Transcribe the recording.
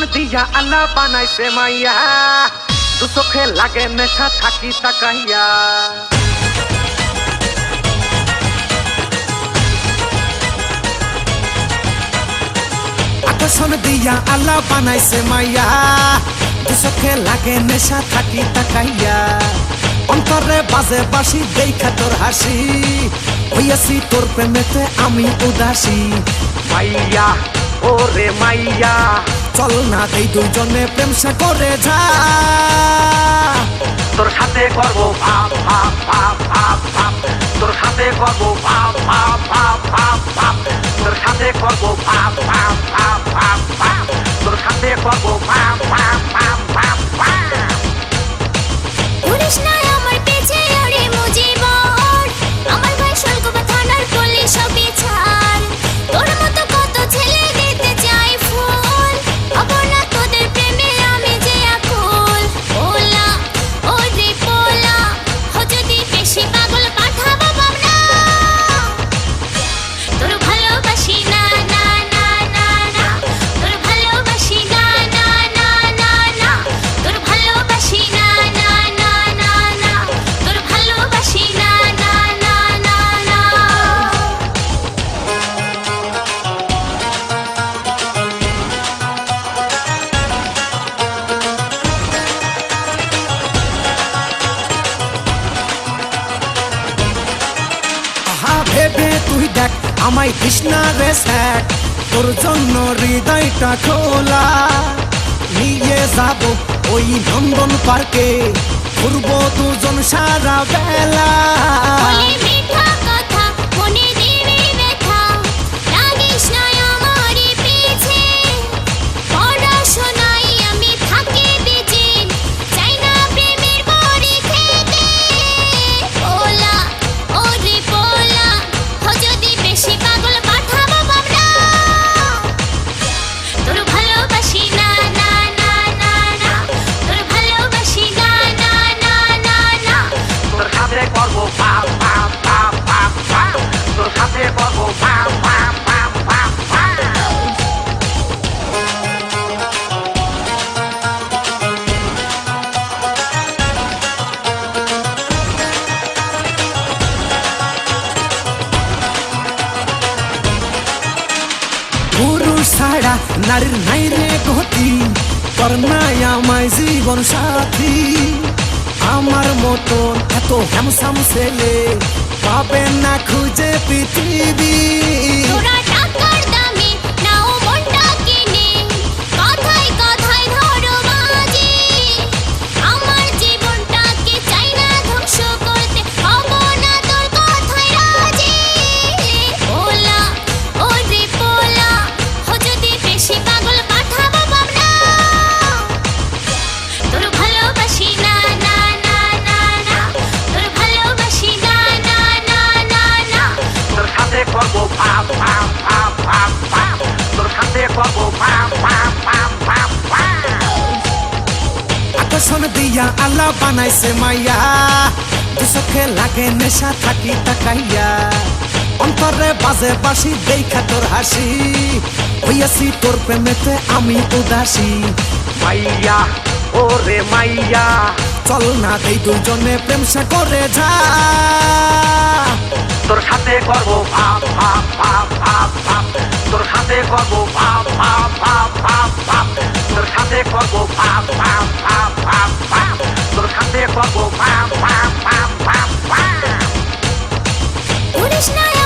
দিয়া আল্লাহ বানাইছে মাইয়া। দু চোখে লাগে নেশা থাকি তাকাইয়া। আকর্ষণ দিয়া আল্লাহ বানাইছে মাইয়া। দুচোখে লাগে নেশা থাকি তাকাইয়া। অন্তরে বাজে বাসি দেখা তোর হাসি। হইয়াছি তোর প্রেমেতে আমি উদাসী। মাইয়া ওরে মাইয়া চল না দেই দুজনে প্রেম সে করে যা তোর সাথে করব ভাব ভাব ভাব ভাব ভাব তোর সাথে করব ভাব ভাব ভাব ভাব ভাব তোর সাথে করব ভাব ভাব ভাব ভাব ভাব তোর সাথে করব ভাব ভাব ভাব ভাব ভাব উড়িস দেখ, আমায় কৃষ্ণা রে স্যাক তোর জন্য হৃদয়টা খোলা। নিয়ে যাব ওই নন্দন পার্কে। ঘুরবো দুজন সারা বেলা। ছাড়া নারীর নাই রে গতি করনাই নাই আমায় জীবন সাথী। আমার মতো এত হ্যামসাম ছেলে পাবে না খুঁজে পৃথিবী। দিয়া আল্লাহ বানাইছে মাইয়া। দুচোখে লাগে নেশা থাকি তাকাইয়া। অন্তরে বাজে বাসি দেখা তোর হাসি। হইয়াছি তোর প্রেমেতে আমি উদাসী। মাইয়া ওরে মাইয়া। চল না দেই দুজনে প্রেম সে করে যা। তোর সাথে করব ভাব ভাব ভাব ভাব ভাব তোর সাথে করব ভাব ভাব ভাব। সাথে